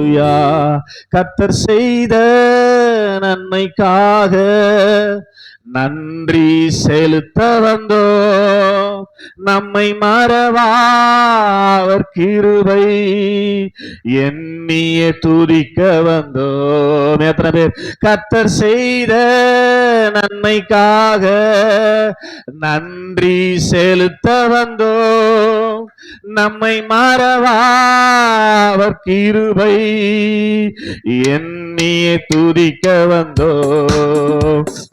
அல்லேலூயா செய்த நன்மைக்காக நன்றி செலுத்த வந்தோ நம்மை மறவாவர் கிருபை. எண்ணிய துதிக்க வந்தோம் எத்தனை பேர்? கத்தர் செய்த நன்மைக்காக நன்றி செலுத்த வந்தோம் நம்மை மறவாவர் கிருபை. எண்ணிய துதிக்க வந்தோ?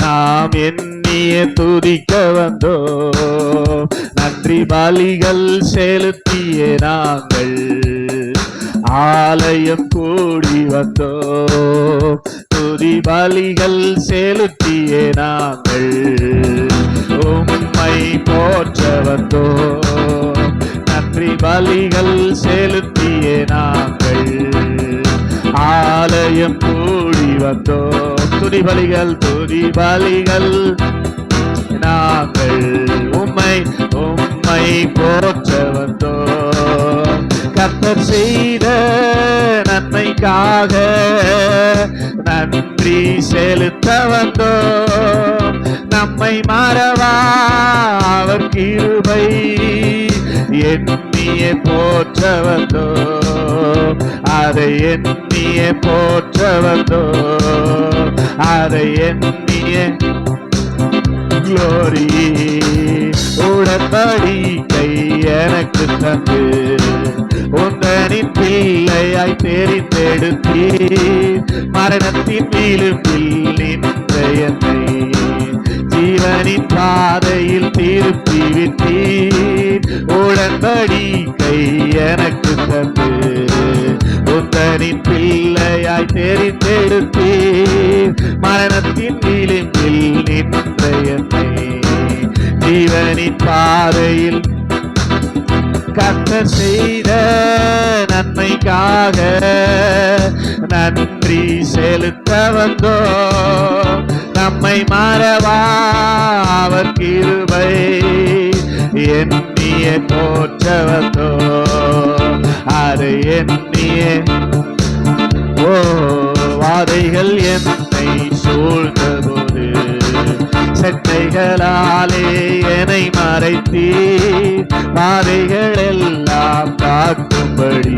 நாம் எண்ணிய துதிக்க வந்தோ? நன்றி பலிகள் செலுத்திய நாங்கள். ஆலயம் கூடி வந்தோ? துதி பலிகள் செலுத்திய நாங்கள். உம்மை போற்ற வந்தோ? பலிகள் செலுத்திய நாங்கள். ஆலயம் கூடி வந்தோம். துதி பலிகள் துதி பலிகள் நாங்கள். உம்மை உம்மை போற்ற வந்தோம். கத்தர் செய்த நன்மைக்காக நன்றி செலுத்த வந்தோம். நம்மை மாறவா அவர் கிருபை. எண்ணிய போற்ற வந்தோம் அதை எண்ணிய போற்ற வந்தோம் அதை எண்ணிய glory. உடன்படிக்கை எனக்கு தந்து. உந்தனின் பிள்ளையாய் தெரிந்தெடுத்தி மரணத்தின் விளிம்பில் நின்ற என்னை ஜீவனின் பாதையில் திருப்பி விட்டீர். உடன்படிக்கை எனக்கு தந்து. உந்தனின் பிள்ளையாய் தெரிந்தெடுத்தீர் மரணத்தின் விளிம்பில் நின்ற என்னை. ஜீவனின் பாதையில் கத்த செய்த நன்மைக்காக நன்றி செலுத்த வந்தோ நம்மை மறவா அவர் கிருபை எண்ணிய தோற்றவத்தோ அது எண்ணிய. ஓ வாதைகள் என்னை சூழ்ந்தபோது செட்டைகளாலே என்னை மறைத்தீ பாதைகள் எல்லாம் காக்கும்படி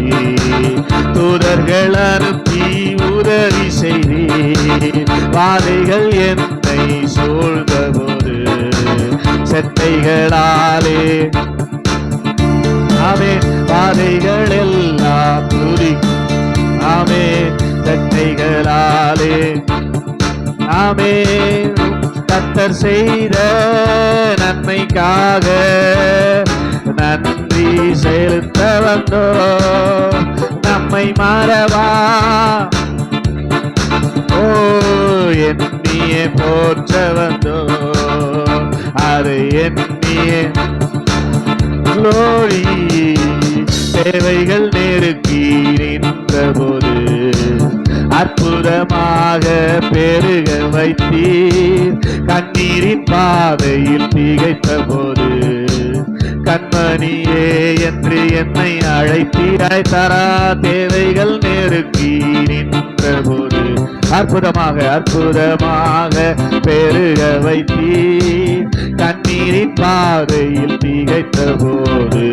தூதர்கள் அனுப்பி உதவி செய்தீர். பாதைகள் என்னை சூழ்ந்தபோது செட்டைகளாலே ஆமே பாதைகள் எல்லாம் துதி ஆமே செட்டைகளாலே ஆமே கத்தர் செய்த நன்மைக்காக நன்றி செலுத்த வந்தோ நம்மை மாறவா. ஓ எண்ணிய போற்ற வந்தோ அது எண்ணிய? glory தேவைகள் நெருக்கி நின்றபோது அற்புதமாக பெருக வைத்தீர். கண்ணீரின் பாதையில் திகைத்த போது கண்மணியே என்று என்னை அழைத்தீராய். தரா தேவைகள் நெருக்கி நின்றபோது அற்புதமாக அற்புதமாக பெருக வைத்தீர். கண்ணீரின் பாதையில் திகைத்த போது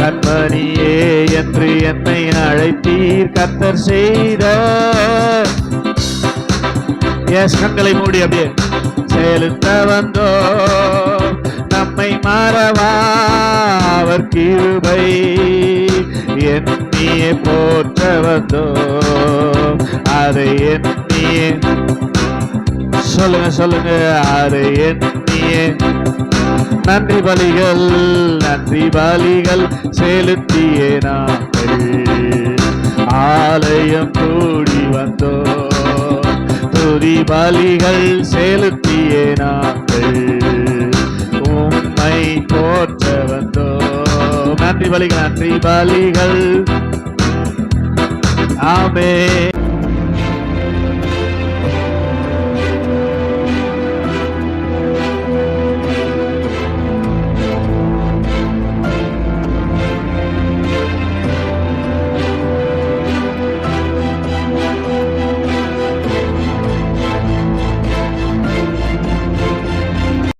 கண்மணியே என்று என்னை அழைத்தீர். கத்தர் செய்த எஸ் கண்களை மூடி அப்படியே. செலுத்த வந்தோ நம்மை மறவா அவர் கிருபை. எண்ணிய போற்ற வந்தோ அதை எண்ணிய சொல்லுங்க சொல்லுங்க. அதை எண்ணிய நன்றி பலிகள் நன்றி பலிகள் செலுத்தியே நாங்கள். ஆலயம் கூடி வந்தோ துதி பலிகள் செலுத்தியே நாங்கள். பலிகள் நன்றி பலிகள் ஆமே